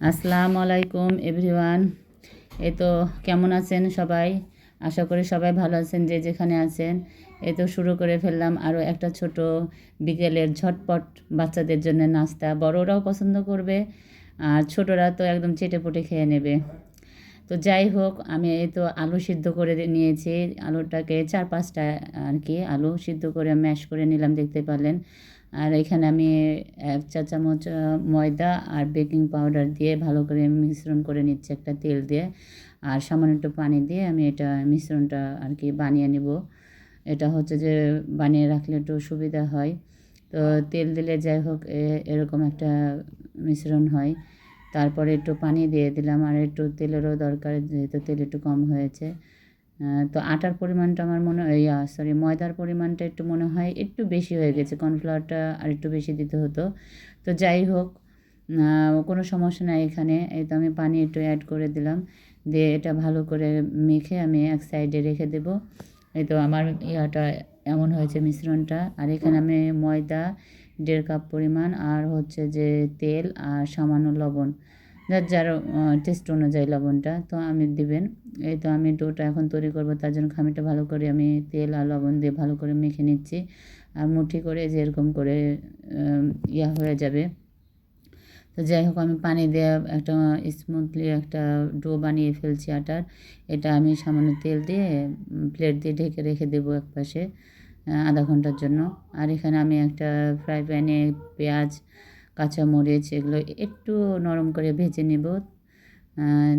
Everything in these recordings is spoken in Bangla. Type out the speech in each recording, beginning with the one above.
আসসালামু আলাইকুম, এভরিওয়ান। এ তো কেমন আছেন সবাই? আশা করি সবাই ভালো আছেন, যে যেখানে আছেন। এ তো শুরু করে ফেললাম আরও একটা ছোট বিকেলের ঝটপট বাচ্চাদের জন্য নাস্তা। বড়রাও পছন্দ করবে, আর ছোটরা তো একদম চেটে পুটে খেয়ে নেবে। তো যাই হোক, আমি এই তো আলু সিদ্ধ করে নিয়েছি। আলুটাকে চার পাঁচটা আর কি আলু সিদ্ধ করে ম্যাশ করে নিলাম, দেখতে পারলেন। আর এখানে আমি এক চা চামচ ময়দা আর বেকিং পাউডার দিয়ে ভালো করে মিশ্রণ করে নিচ্ছি একটা তেল দিয়ে। আর সামান্য একটু পানি দিয়ে আমি এটা মিশ্রণটা আর কি বানিয়ে নিব। এটা হচ্ছে যে বানিয়ে রাখলে একটু সুবিধা হয়। তো তেল দিলে যাই হোক এরকম একটা মিশ্রণ হয়। তারপরে একটু পানি দিয়ে দিলাম আর একটু তেলেরও দরকার, যেহেতু তেল একটু কম হয়েছে। তো আটার পরিমাণটা আমার মনে হয় সরি ময়দার পরিমাণটা একটু মনে হয় একটু বেশি হয়ে গেছে কর্নফ্লাওয়ারটা আর একটু বেশি দিতে হতো। তো যাই হোক কোনো সমস্যা নাই এখানে, এই তো আমি পানি একটু অ্যাড করে দিলাম, দিয়ে এটা ভালো করে মেখে আমি এক সাইডে রেখে দেব। এই তো আমার ইয়াটা এমন হয়েছে মিশ্রণটা, আর এখানে আমি ময়দা দেড় কাপ পরিমাণ, আর হচ্ছে যে তেল আর সামান্য লবণ। যার যার টেস্ট অনুযায়ী লবণটা তো আমি দিবেন। এই তো আমি ডোটা এখন তৈরি করব তার জন্য খামিটা ভালো করে আমি তেল আর লবণ দিয়ে ভালো করে মেখে নিচ্ছি। আর মুঠি করে যেরকম করে আহ, ইয়া হয়ে যাবে। তো যাই হোক আমি পানি দিয়ে একটা স্মুথলি একটা ডো বানিয়ে ফেলছি আটার। এটা আমি সামান্য তেল দিয়ে প্লেট দিয়ে ঢেকে রেখে দেবো এক পাশে আধা ঘণ্টার জন্য। আর এখানে আমি একটা ফ্রাই প্যানে পেঁয়াজ কাঁচামরিচ এগুলো একটু নরম করে ভেজে নেব।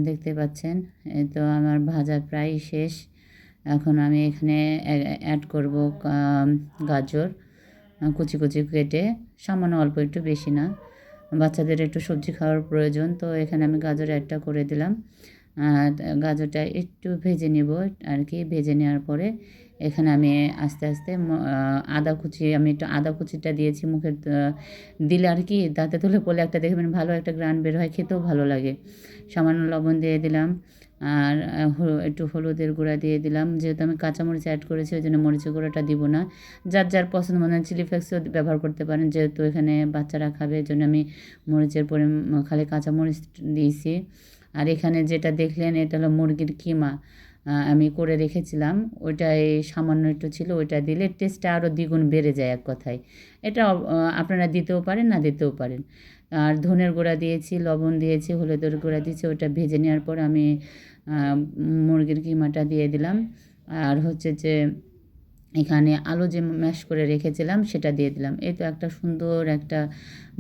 দেখতে পাচ্ছেন? তো আমার ভাজা প্রায় শেষ। এখন আমি এখানে অ্যাড করব গাজর কুচি কুচি কেটে। সামান্য অল্প একটু বেশি না। বাচ্চাদের একটু সবজি খাওয়ার প্রয়োজন, তো এখানে আমি গাজর অ্যাডটা করে দিলাম। গাজরটা একটু ভেজে নেব আর কি ভেজে নেওয়ার পরে এখানে আমি আস্তে আস্তে আদা কুচি, আমি একটু আদা কুচিটা দিয়েছি মুখের দিলে আর কি দাঁতে তুলে পড়লে একটা দেখবেন ভালো একটা গ্রান বের হয়, খেতেও ভালো লাগে। সামান্য লবণ দিয়ে দিলাম আর একটু হলুদের গুঁড়া দিয়ে দিলাম। যেহেতু আমি কাঁচামরিচ অ্যাড করেছি, ওই জন্য মরিচের গুঁড়োটা দিব না। যার যার পছন্দ মনে হয় চিলি ফ্লেক্সও ব্যবহার করতে পারেন, যেহেতু এখানে বাচ্চারা খাবে এই জন্য আমি মরিচের পরে খালি কাঁচামরিচ দিয়েছি। আর এখানে যেটা দেখলেন, এটা হলো মুরগির কিমা। আমি করে রেখেছিলাম। ওইটাই সামান্য একটু ছিল, ওইটা দিলে টেস্টটা আরও দ্বিগুণ বেড়ে যায় এক কথায়। এটা আপনারা দিতেও পারেন, না দিতেও পারেন। আর ধনের গুঁড়া দিয়েছি, লবণ দিয়েছি, হলুদের গুঁড়া দিয়েছি ওটা ভেজে নেওয়ার পর আমি মুরগির কিমাটা দিয়ে দিলাম। আর হচ্ছে যে এখানে আলু যে ম্যাশ করে রেখেছিলাম, সেটা দিয়ে দিলাম। এই তো একটা সুন্দর একটা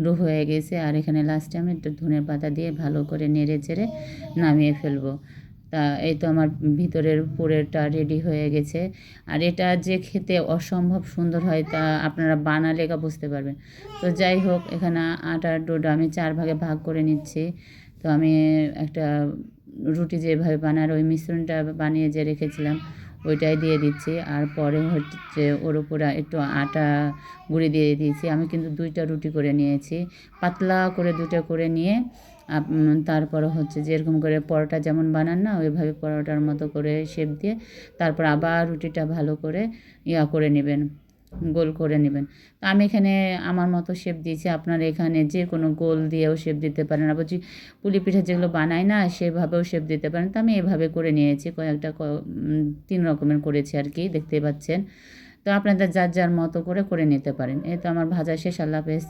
ডো হয়ে গেছে। আর এখানে লাস্টে আমি একটু ধনের পাতা দিয়ে ভালো করে নেড়ে চেড়ে নামিয়ে ফেলব। তা এই তো আমার ভিতরের পুরেরটা রেডি হয়ে গেছে। আর এটা যে খেতে অসম্ভব সুন্দর হয় তা আপনারা বানালে বুঝতে পারবেন। তো যাই হোক, এখানে আটার ডোটা আমি চার ভাগে ভাগ করে নিচ্ছি। তো আমি একটা রুটি যেভাবে বানার, ওই মিশ্রণটা বানিয়ে যে রেখেছিলাম ওইটাই দিয়ে দিচ্ছি। আর পরে হচ্ছে ওর উপরে একটু আটা গুঁড়ি দিয়ে দিয়েছি। আমি কিন্তু দুইটা রুটি করে নিয়েছি। পাতলা করে দুটো করে নিয়ে তারপর হচ্ছে যে এরকম করে পরোটা যেমন বানান না, ওইভাবে পরোটার মতো করে শেপ দিয়ে তারপর আবার রুটিটা ভালো করে ইয়া করে নেবেন। গোল করে নেবেন। তো আমি এখানে আমার মতো শেপ দিয়েছি। আপনারা এখানে যে কোনো গোল দিয়েও শেপ দিতে পারেন। আবার যে পুলি পিঠা যেগুলো বানাই না, সেভাবেও শেপ দিতে পারেন। তো আমি এভাবে করে নিয়েছি। কয়েকটা তিন রকমের করেছি আর কি দেখতে পাচ্ছেন। তো আপনাদের যার যার মতো করে করে নিতে পারেন। এ তো আমার ভাজা শেষ, আল্লাহ হাফেজ।